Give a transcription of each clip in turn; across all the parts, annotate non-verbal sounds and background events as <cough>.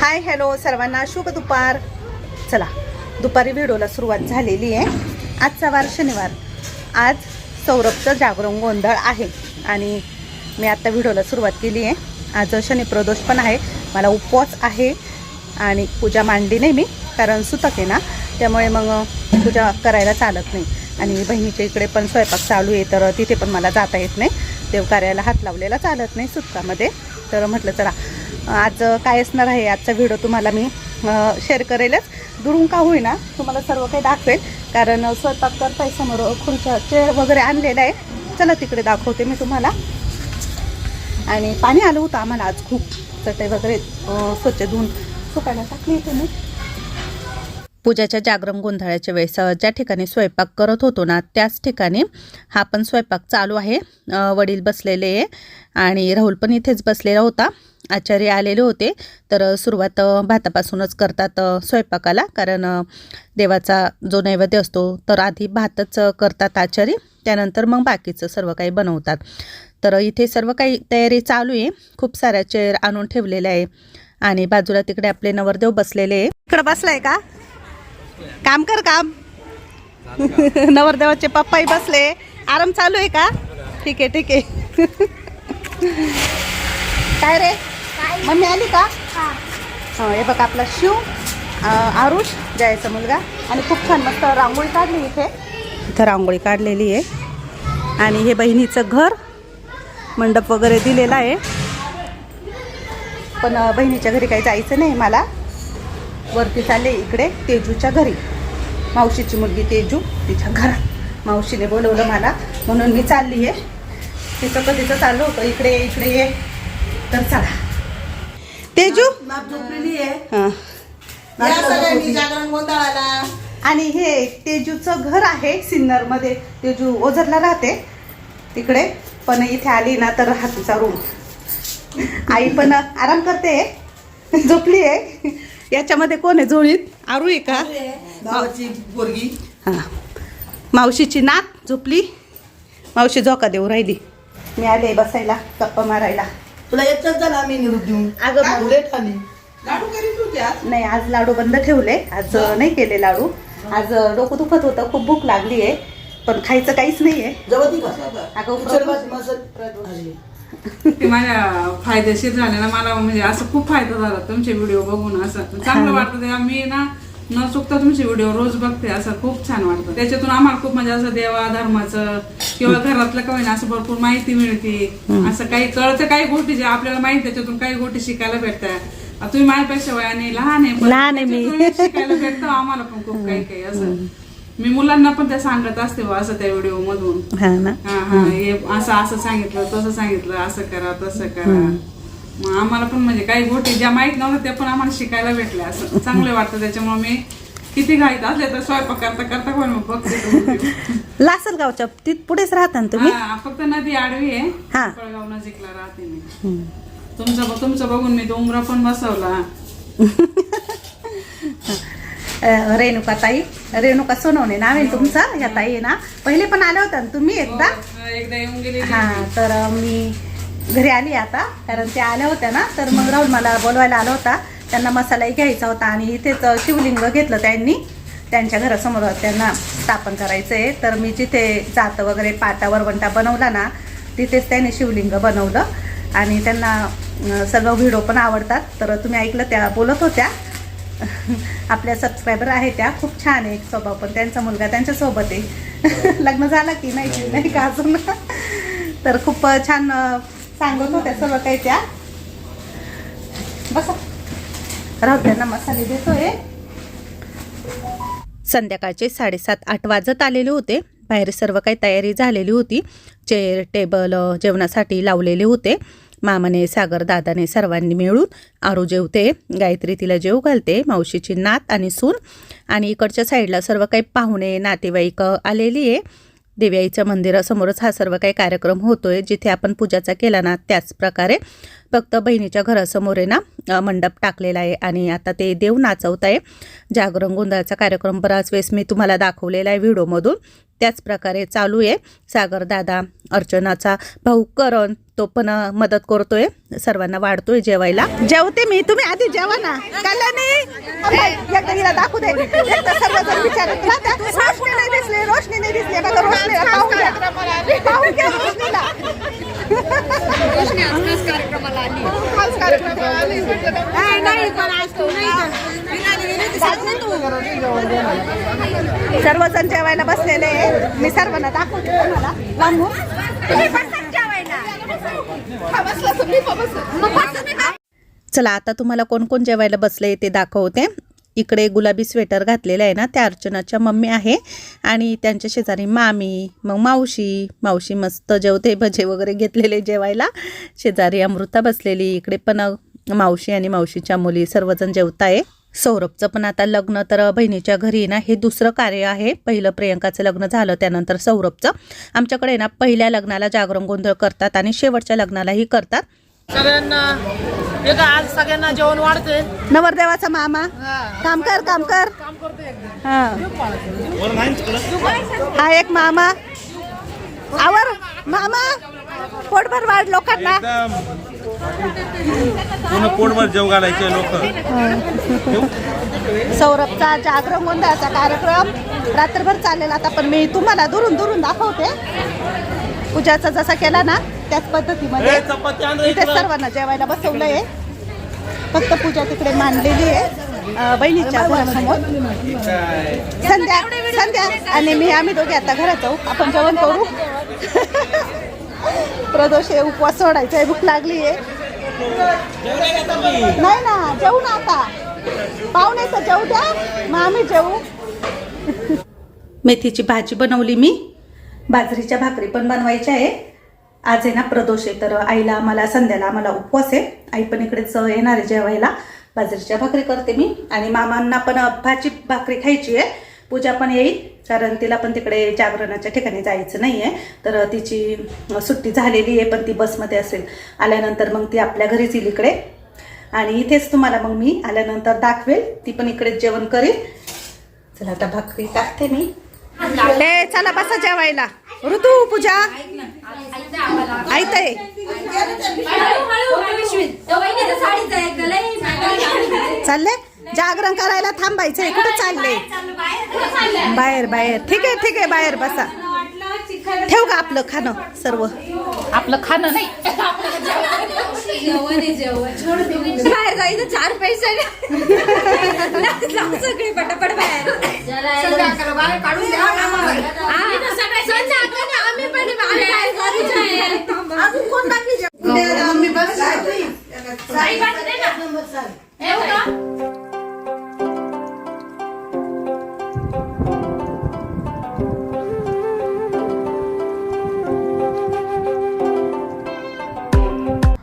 Hi hello सर्वांना शुभ दुपार. चला दुपारी व्हिडिओला सुरुवात झालेली आहे. आजचा वार शनिवार. आज सौरभचं जागरण गोंधळ आहे आणि मी आता व्हिडिओला सुरुवात केली आहे. आज शनिप्रदोष पण आहे. मला उपवास आहे आणि पूजा मांडली नाही मी कारण सुतक आहे ना. त्यामुळे मग पूजा करायला चालत नाही. आणि बहिणीच्या इकडे पण स्वयंपाक चालू आहे तर तिथे पण मला जाता येत नाही. देवकार्याला हात लावलेला चालत नाही सुतकामध्ये तर म्हटलं चला आज काय असणार आहे? आजचा व्हिडिओ तुम्हाला मी शेअर करेलच. दुरून का होईना तुम्हाला सर्व काही दाखवेल. कारण स्वयंपाक करताय समोर खुर्च्या चेअर वगैरे आणलेला आहे. चला तिकडे दाखवते मी तुम्हाला. आणि पाणी आलं होतं आम्हाला आज खूप. चटई वगैरे स्वच्छ धुवून सुकायला टाकली होती मी. पूजाच्या जागरण गोंधळाच्या वेळेस ज्या ठिकाणी स्वयंपाक करत होतो ना त्याच ठिकाणी हा पण स्वयंपाक चालू आहे. वडील बसलेले आहे आणि राहुल पण इथेच बसलेला होता. आचार्य आलेले होते. तर सुरुवात भातापासूनच करतात स्वयंपाकाला. कारण देवाचा जो नैवेद्य असतो तर आधी भातच करतात आचार्य. त्यानंतर मग बाकीचं सर्व काही बनवतात. तर इथे सर्व काही तयारी चालू आहे. खूप साऱ्या चेअर आणून ठेवलेल्या आहे. आणि बाजूला तिकडे आपले नवरदेव बसलेले आहे. इकडे बसलाय का? काम कर काम. <laughs> नवरदेवाचे पप्पाही बसले. आराम चालू आहे का? ठीक आहे ठीक आहे. <laughs> काय रे? मम्मी आली का? हे बघ आपला शिव आरुष जयाचा मुलगा. आणि खूप छान मस्त रांगोळी काढली इथे. इथं रांगोळी काढलेली आहे. आणि हे बहिणीचं घर मंडप वगैरे दिलेला आहे. पण बहिणीच्या घरी काही जायचं नाही मला. वरती चालले इकडे तेजूच्या घरी. मावशीची मुलगी तेजू तिच्या घरात. मावशीने बोलवलं मला म्हणून मी चालली आहे. तिचं कधीचं चाललं होतं. इकडे इकडे ये. तर चला. तेजू? नाप झोपलेली आहे. हां. या सगळ्यांनी जागरण गोंधळाला. आणि हे तेजूचं घर आहे सिन्नरमध्ये. तेजू ओझरला राहते. तिकडे पण इथे आली ना तर हा तिचा रूम आई पण आराम करते. झोपली आहे. याच्यामध्ये कोण आहे? जोळीत? आरू आहे का? भावाची पोरगी. हां. मावशीची नात झोपली. मावशी झोका देऊ राहिली. मी आले बसायला गप्पा मारायला. तुला एकटाच झाला आम्ही निरोप देऊन? अगं लेट आली. लाडू करीत होती आज? नाही आज लाडू बंद ठेवले. आज नाही केले लाडू. आज डोकं दुखत होतं. खूप भूक लागली आहे. पण खायचं काहीच नाही आहे अगं. ते माझ्या फायदेशीर झाले ना मला म्हणजे असं खूप फायदा झाला तुमचे व्हिडिओ बघून असं. चांगलं वाटतं ते. मी ना न चुकता तुमचे व्हिडिओ रोज बघते. असं खूप छान वाटतं. त्याच्यातून आम्हाला खूप म्हणजे असं देवा धर्माचं किंवा घरातलं का होईना असं भरपूर माहिती मिळते. असं काही कळतं काही गोष्टी जे आपल्याला माहिती त्याच्यातून काही गोष्टी शिकायला भेटतात. तुम्ही माझ्यापेक्षा वयाने लहान आहे पण लहान आहे मी. शिकायला भेटतं आम्हाला पण खूप काही काही असं. मी मुलांना पण त्या सांगत असते असं त्या व्हिडिओ मधून. हा ना? हा हा हे असं असं सांगितलं तसं सांगितलं असं करा तसं करा. मग आम्हाला पण म्हणजे काही गोष्टी ज्या माहीत नव्हत्या त्या पण आम्हाला शिकायला भेटल्या. असं चांगलं वाटतं. त्याच्यामुळे मी किती घाईत असले तर स्वयंपाक करता करता पण मग बघते. लासलगावच्या तिथ पुढेच राहता ना तुम्ही? हा, फक्त नदी आडवी आहे. हा. फळगाव नजीकला राहते मी. हम्म. तुमचं तुमचं बघून मी डोंगरा पण बसवला. <laughs> अं, रेणुका ताई रेणुका सोनवणे नाव आहे तुमचं? या ताई आहे ना? पहिले पण आल्या होत्या ना तुम्ही एकदा? हो, एकदा येऊन गेली हा तर मी घरी आली आता कारण त्या आल्या होत्या ना तर मग राहुल मला बोलवायला आला होता. त्यांना मसालाही घ्यायचा होता आणि इथेच शिवलिंग घेतलं त्यांनी. त्यांच्या घरासमोर त्यांना स्थापन करायचं आहे तर मी जिथे जात वगैरे पाटा वरवंटा बनवला ना तिथेच त्यांनी शिवलिंग बनवलं. आणि त्यांना सर्व व्हिडिओ पण आवडतात. तर तुम्ही ऐकलं त्या बोलत होत्या. <laughs> आपल्या सबस्क्रायबर आहे त्या. खूप छान आहे स्वभाव पण. त्यांचा मुलगा त्यांच्यासोबत आहे. <laughs> लग्न झालं की नाही नाही का अजून? <laughs> तर खूप छान सांगत होत्या सर्व काही त्या. बसा. राहू त्यांना मसाले देतोय. संध्याकाळचे साडेसात आठ वाजत आलेले होते. बाहेर सर्व काही तयारी झालेली होती. चेअर टेबल जेवणासाठी लावलेले होते. मामाने सागर दादाने सर्वांनी मिळून आरू जेवते गायत्री तिला जेव घालते मावशीची नात आणि सून. आणि इकडच्या साईडला सर्व काही पाहुणे नातेवाईक आलेली आहे. देव्याईच्या मंदिरासमोरच हा सर्व काही कार्यक्रम होतोय जिथे आपण पूजाचा केला ना त्याच प्रकारे फक्त बहिणीच्या घरासमोर आहे ना मंडप टाकलेला आहे आणि आता ते देव नाचवत आहे. जागरण गोंधळाचा कार्यक्रम बराच वेळेस मी तुम्हाला दाखवलेला आहे व्हिडिओमधून. त्याच प्रकारे चालू आहे. सागर दादा अर्चनाचा भाऊ करण तो पण मदत करतोय. सर्वांना वाढतोय जेवायला. जेवते मी. तुम्ही आधी जेवा ना. दाखवू दे एकदा सर्वजण विचारत राहतात. रोशनी नाही दिसली रोशनी नाही दिसली बघा रोशनी पाहून घ्या पाहून घ्या रोशनीला सर्वजण जेवायला बसलेले मी सर्वांना दाखवते तुम्हाला. लांबून चला आता तुम्हाला कोण कोण जेवायला बसले ते दाखवते. इकडे गुलाबी स्वेटर घातलेलं आहे ना त्या अर्चनाच्या मम्मी आहे आणि त्यांच्या शेजारी मामी मग मावशी. मावशी मस्त जेवते भजे वगैरे घेतलेले जेवायला. शेजारी अमृता बसलेली इकडे पण मावशी आणि मावशीच्या मुली सर्वजण जेवताय. सौरभचं पण आता लग्न तर बहिणीच्या घरी ना हे दुसरं कार्य आहे. पहिलं प्रियंकाचं लग्न झालं त्यानंतर सौरभचं. आमच्याकडे ना पहिल्या लग्नाला जागरण गोंधळ करतात आणि शेवटच्या लग्नालाही करतात. सगळ्यांना एक आज सगळ्यांना जेवण वाढते नवरदेवाचा मामा. काम कर काम कर. हा. हा एक मामा. आवर मामा. पोटभर वाढ लोकांना. पोटभर जेव घालायचे लोक. सौरभचा जागरण गोंधळाचा कार्यक्रम रात्रभर चालेल आता पण मी तुम्हाला दुरून दुरून दाखवते. पूजाचा जसा केला ना त्याच पद्धतीमध्ये इथे सर्वांना जेवायला बसवलंय. फक्त पूजा तिकडे मांडलेली आहे बहिणीच्या घरासमोर. संध्या संध्या आणि मी आम्ही दोघे आता घरात जाऊ आपण जेवण करू. प्रदोष आहे उपवास सोडायचा आहे भूक लागली आहे. नाही ना जेवू ना आता. पाहुणे तर जेवू द्या मग आम्ही जेवू मेथीची भाजी बनवली मी. बाजरीच्या भाकरी पण बनवायच्या आहे. आज आहे ना प्रदोष आहे तर आईला आम्हाला संध्याला आम्हाला उपवास आहे. आई पण इकडेच येणार आहे जेवायला. बाजरीच्या भाकरी करते मी. आणि मामांना पण भाजी भाकरी खायची आहे. पूजा पण येईल कारण तिला पण तिकडे जागरणाच्या ठिकाणी जायचं नाही आहे तर तिची सुट्टी झालेली आहे पण ती बसमध्ये असेल. आल्यानंतर मग ती आपल्या घरीच येईल इकडे. आणि इथेच तुम्हाला मग मी आल्यानंतर दाखवेल. ती पण इकडेच जेवण करेल. चला आता भाकरी टाकते मी. ए चला बसा जेवायला. ऋतू पूजा. ऐकताय चालले? जागरण करायला थांबायचंय. कुठं चालले? बाहेर बाहेर. ठीक आहे ठीक आहे. बाहेर बसा. ठेव का आपलं खाणं सर्व? आपलं खाणं नाही. बाहेर जायचं चार पैसे सगळे पटापट बाहेर. आम्ही पण बाहेर मम्मी बस.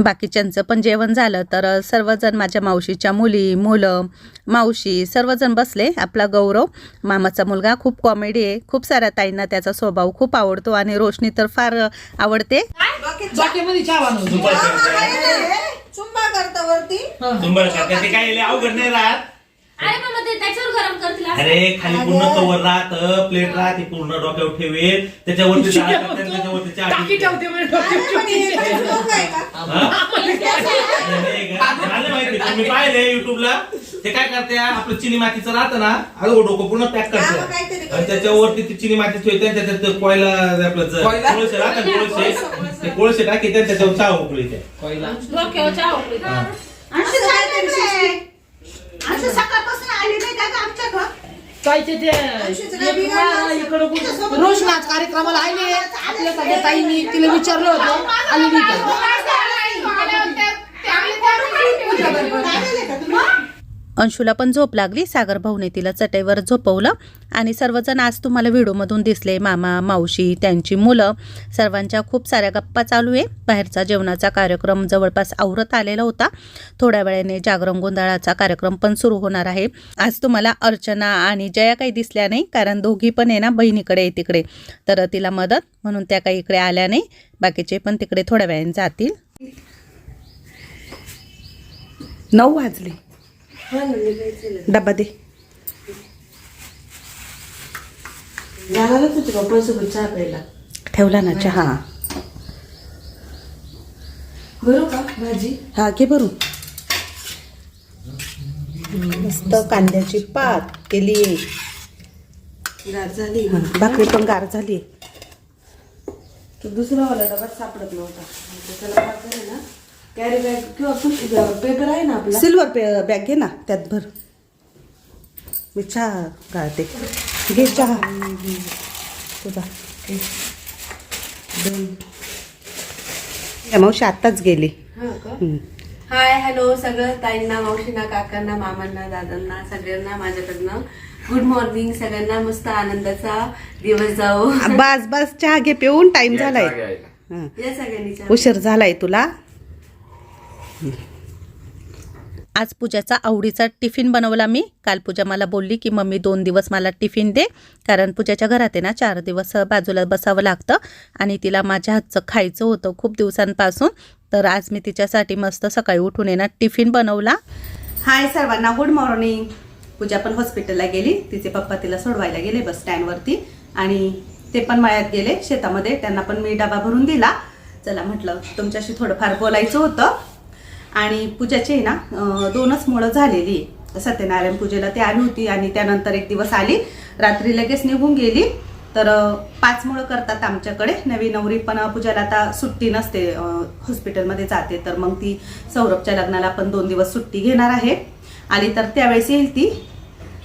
बाकीच्यांचं पण जेवण झालं तर सर्वजण माझ्या मावशीच्या मुली मुलं मावशी सर्वजण बसले. आपला गौरव मामाचा मुलगा खूप कॉमेडी आहे. खूप साऱ्या ताईंना त्याचा स्वभाव खूप आवडतो आणि रोशनी तर फार आवडते. चहा करता वरती. काय अवघड नाही राहत? अरे मग ते त्याच्यावर गरम करतील अरे खाली पूर्ण कवर राहत प्लेट राहत पूर्ण डोक्यावर ठेवेल. त्याच्यावरती चहा त्याच्यावरती चहा टाकी ठेवतात. ठेवते डोक्यावर हा? नाही का? मला माहिती तुम्ही पाहिले युट्यूबला ते काय करते आपलं चिनी मातीचं राहतं ना अगं डोकं पूर्ण पॅक करते. आणि त्याच्यावरती ती चिनी माती ठेवते आणि त्याच्यात ते कोयला आपलं ज- कोयला? कोळसे राहतात ना, कोळसे. ते कोळसे टाकी त्याच्यावर चहा उकळीते. डोक्यावर चहा उकळी. असं सकाळपासून आली नाही का आमच्याकडं काय ते ते इकडं कुठं- रोशनाथ कार्यक्रमाला आले. आपल्या सगळ्या ताईंनी तिला विचारलं होतं. आली. नाही का? अंशूला पण झोप लागली. सागर भाऊने तिला चटईवर झोपवलं. आणि सर्वजण आज तुम्हाला व्हिडिओमधून दिसले. मामा मावशी त्यांची मुलं. सर्वांच्या खूप साऱ्या गप्पा चालू आहे. बाहेरचा जेवणाचा कार्यक्रम जवळपास आवरत आलेला होता. थोड्या वेळाने जागरण गोंधळाचा कार्यक्रम पण सुरू होणार आहे. आज तुम्हाला अर्चना आणि जया काही दिसल्या नाही कारण दोघी पण आहे ना बहिणीकडे आहे तिकडे. तर तिला मदत म्हणून त्या काही इकडे आल्या नाही. बाकीचे पण तिकडे थोड्या वेळाने जातील. नऊ वाजले. डबा दे. जाणारच होते पप्पासोबत चहा प्यायला ठेवला ना चहा. बरं का भाजी हा घे भरून मस्त कांद्याची पात केली. गार झाली भाकरी पण गार झाली. तो दुसरा वाला डबा सापडत नव्हता. मग त्याला काय करे ना. कॅरी बॅग किंवा पेपर आहे ना आपला? सिल्वर पे बॅग घे ना त्यात भर. मी चहा गाळते घे चहा. तुझा. या मावशी आत्ताच गेली. हा का? हम्म. हाय हॅलो सगळं ताईंना मावशींना काकांना मामांना दादांना सगळ्यांना माझ्याकडनं. गुड मॉर्निंग सगळ्यांना. मस्त आनंदाचा दिवस जाओ बस बस. चहा घे पिऊन. टाइम झालाय. हं. या सगळ्यांनी चहा उशीर झालाय तुला. आज पूजाचा आवडीचा टिफिन बनवला मी. काल पूजा मला बोलली की मम्मी दोन दिवस मला टिफिन दे. कारण पूजाच्या घरात आहे ना चार दिवस बाजूला बसावं लागतं आणि तिला माझ्या हातचं खायचं होतं खूप दिवसांपासून. तर आज मी तिच्यासाठी मस्त सकाळी उठून येणार टिफिन बनवला. हाय सर्वांना गुड मॉर्निंग पूजा पण हॉस्पिटलला गेली. तिचे पप्पा तिला सोडवायला गेले बस स्टँडवरती आणि ते पण मळ्यात गेले. शेतामध्ये त्यांना पण मी डबा भरून दिला. चला म्हटलं तुमच्याशी थोडंफार बोलायचं होतं. आणि पूजाची आहे ना दोनच मुळं झालेली सत्यनारायण पूजेला ती आली होती आणि त्यानंतर एक दिवस आली. रात्री लगेच निघून गेली. तर पाच मुळं करतात आमच्याकडे. नवी नवरी पण पूजेला पूजाला आता सुट्टी नसते हॉस्पिटलमध्ये जाते. तर मग ती सौरभच्या लग्नाला पण दोन दिवस सुट्टी घेणार आहे. आली तर त्यावेळेस येईल ती.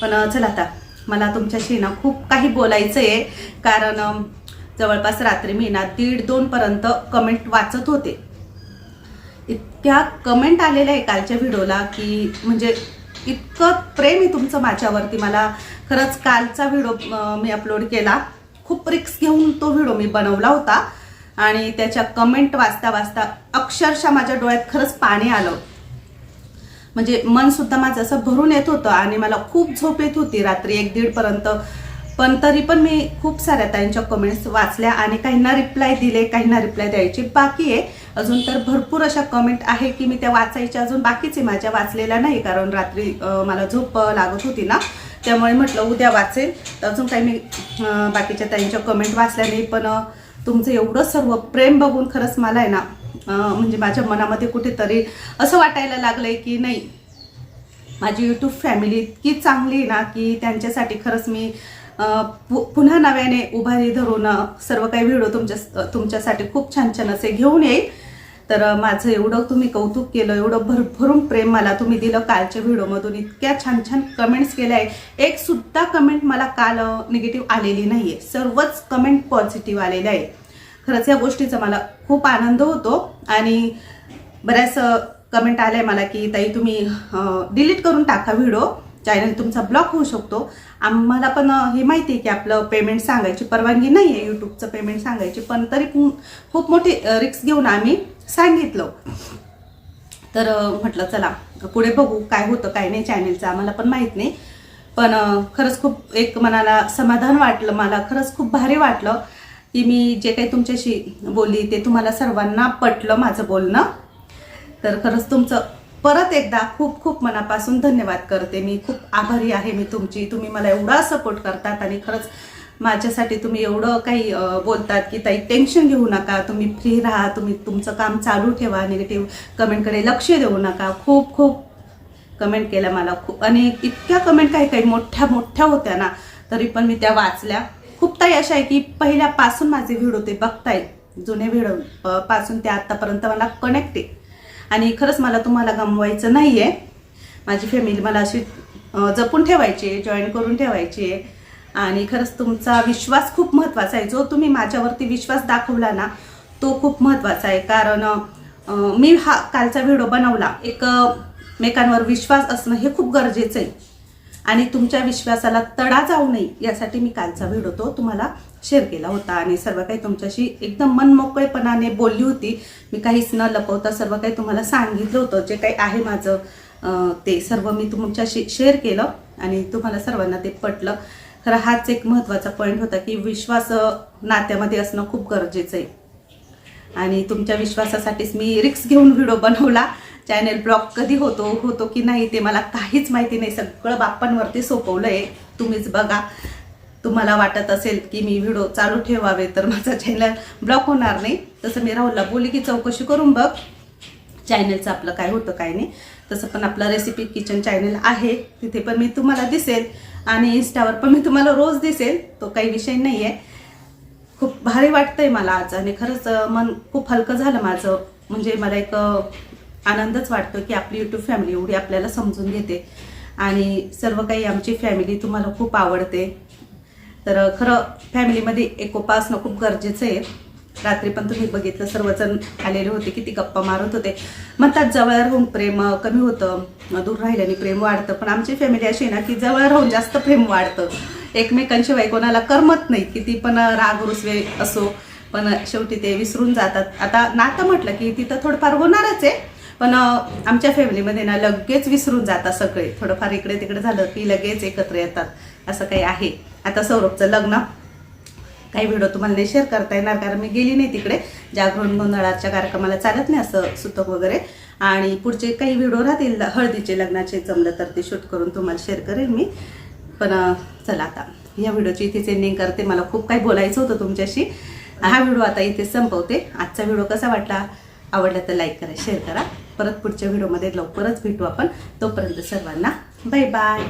पण चला आता मला तुमच्याशी ना खूप काही बोलायचं आहे कारण जवळपास रात्री मी ना दीड दोनपर्यंत कमेंट वाचत होते. इतक्या कमेंट आलेल्या आहे कालच्या व्हिडिओला की म्हणजे इतकं प्रेम आहे तुमचं माझ्यावरती. मला खरंच कालचा व्हिडिओ मी अपलोड केला. खूप रिक्स घेऊन तो व्हिडिओ मी बनवला होता. आणि त्याच्या कमेंट वाचता वाचता अक्षरशः माझ्या डोळ्यात खरंच पाणी आलं. म्हणजे मनसुद्धा माझं असं भरून येत होतं आणि मला खूप झोप येत होती. रात्री एक दीडपर्यंत पण तरी पण मी खूप साऱ्या ताईंच्या कमेंट्स वाचल्या आणि काहींना रिप्लाय दिले काहींना रिप्लाय द्यायची बाकी आहे. अजून तर भरपूर अशा कमेंट आहे की मी त्या वाचायच्या अजून बाकीच आहे माझ्या वाचलेल्या नाही कारण रात्री मला झोप लागत होती ना. त्यामुळे म्हटलं उद्या वाचेल. तर अजून काही मी बाकीच्या ताईंच्या कमेंट वाचल्या नाही पण तुमचं एवढं सर्व प्रेम बघून खरंच मला आहे ना म्हणजे माझ्या मनामध्ये कुठेतरी असं वाटायला लागलंय की नाही माझी यूट्यूब फॅमिली इतकी चांगली आहे ना की त्यांच्यासाठी खरंच मी पुन्हा नव्याने उभारी धरून सर्व काही व्हिडिओ तुमच्या तुमच्यासाठी खूप छान छान असे घेऊन येईल. तर माझं एवढं तुम्ही कौतुक केलं एवढं भरभरून प्रेम मला तुम्ही दिलं कालच्या व्हिडिओमधून इतक्या छान छान कमेंट्स केल्या आहे एक सुद्धा कमेंट मला काल निगेटिव्ह आलेली नाही आहे सर्वच कमेंट पॉझिटिव्ह आलेल्या आहे खरंच या गोष्टीचा मला खूप आनंद होतो आणि बऱ्याच कमेंट आल्या मला की ताई तुम्ही डिलीट करून टाका व्हिडिओ चॅनल तुमचा ब्लॉक होऊ शकतो. आम्हाला पण हे माहिती आहे की आपलं पेमेंट सांगायची परवानगी नाही आहे यूट्यूबचं पेमेंट सांगायची पण तरी खूप मोठी रिक्स घेऊन आम्ही सांगितलं. तर म्हटलं चला पुढे बघू काय होतं काय नाही चॅनेलचं आम्हाला पण माहीत नाही. पण खरंच खूप एक मनाला समाधान वाटलं मला खरंच खूप भारी वाटलं की मी जे काही तुमच्याशी बोलली ते तुम्हाला सर्वांना पटलं माझं बोलणं. तर खरंच तुमचं परत एकदा खूप खूप मनापासून धन्यवाद करते. मी खूप आभारी आहे मी तुमची. तुम्ही मला एवढा सपोर्ट करतात आणि खरंच माझ्यासाठी तुम्ही एवढं काही बोलतात की ताई टेन्शन घेऊ नका. तुम्ही फ्री राहा. तुम्ही तुमचं काम चालू ठेवा. निगेटिव्ह कमेंटकडे लक्ष देऊ नका. खूप खूप कमेंट केल्या मला. खूप आणि इतक्या कमेंट काही काही मोठ्या मोठ्या होत्या ना तरी पण मी त्या वाचल्या. खूप ताई अशा आहे की पहिल्यापासून माझे व्हिडिओ ते बघताय जुने व्हिडिओ पासून ते आत्तापर्यंत मला कनेक्ट आहे. आणि खरंच मला तुम्हाला गमवायचं नाही आहे माझी फॅमिली मला अशी जपून ठेवायची आहे जॉईन करून ठेवायची आहे. आणि खरंच तुमचा विश्वास खूप महत्त्वाचा आहे. जो तुम्ही माझ्यावरती विश्वास दाखवला ना तो खूप महत्त्वाचा आहे. कारण मी हा कालचा व्हिडिओ बनवला. एक मेकांवर विश्वास असणं हे खूप गरजेचं आहे. आणि तुमच्या विश्वासाला तडा जाऊ नये यासाठी मी कालचा व्हिडिओ तो तुम्हाला शेअर केला होता आणि सर्व काही तुमच्याशी एकदम मनमोकळेपणाने बोलली होती. मी काहीच न लपवता सर्व काही तुम्हाला सांगितलं होतं. जे काही आहे माझं ते सर्व मी तुमच्याशी शेअर केलं आणि तुम्हाला सर्वांना ते पटलं. खरं हाच एक महत्त्वाचा पॉईंट होता की विश्वास नात्यामध्ये असणं खूप गरजेचं आहे. आणि तुमच्या विश्वासासाठीच मी रिक्स घेऊन व्हिडिओ बनवला. चॅनेल ब्लॉक कधी होतो होतो की नाही ते मला काहीच माहिती नाही. सगळं बाप्पांवरती सोपवलं आहे तुम्हीच बघा. तुम्हाला वाटत असेल की मी व्हिडिओ चालू ठेवावे तर माझा चॅनल ब्लॉक होणार नाही. तसं मी राहुलला बोली की चौकशी करून बघ चॅनलचं आपलं काय होतं काय नाही. तसं पण आपलं रेसिपी किचन चॅनल आहे तिथे पण मी तुम्हाला दिसेल. आणि इन्स्टावर पण मी तुम्हाला रोज दिसेल तो काही विषय नाही आहे खूप भारी वाटतंय मला आज आणि खरंच मन खूप हलकं झालं माझं. म्हणजे मला एक आनंदच वाटतो की आपली यूट्यूब फॅमिली एवढी आपल्याला समजून घेते. आणि सर्व काही आमची फॅमिली तुम्हाला खूप आवडते. तर खरं फॅमिलीमध्ये एकोपा असणं खूप गरजेचं आहे. रात्री पण तुम्ही बघितलं सर्वजण आलेले होते किती गप्पा मारत होते. म्हणतात जवळ राहून प्रेम कमी होतं दूर राहिल्याने प्रेम वाढतं. पण आमची फॅमिली अशी आहे ना की जवळ राहून जास्त प्रेम वाढतं. एकमेकांशिवाय कोणाला करमत नाही. किती पण राग रुसवे असो पण शेवटी ते विसरून जातात. आता नातं म्हटलं की तिथं थोडंफार होणारच आहे. पण आमच्या फॅमिलीमध्ये ना लगेच विसरून जातात सगळे. थोडंफार इकडे तिकडे झालं की लगेच एकत्र येतात. असं काही आहे. आता सौरभचं लग्न. काही व्हिडिओ तुम्हाला नाही शेअर करता येणार कारण मी गेली नाही तिकडे. जागरण गोंधळाच्या कार्यक्रमाला चालत नाही असं सुतक वगैरे. आणि पुढचे काही व्हिडिओ राहतील हळदीचे लग्नाचे जमलं तर ते शूट करून तुम्हाला शेअर करेल मी. पण चला आता. या व्हिडिओची इथेच एंडिंग करते. मला खूप काही बोलायचं होतं तुमच्याशी. हा व्हिडिओ आता इथे संपवते. आजचा व्हिडिओ कसा वाटला? आवडला तर लाईक करा शेअर करा. परत पुढच्या व्हिडिओमध्ये लवकरच भेटू आपण. तोपर्यंत सर्वांना बाय बाय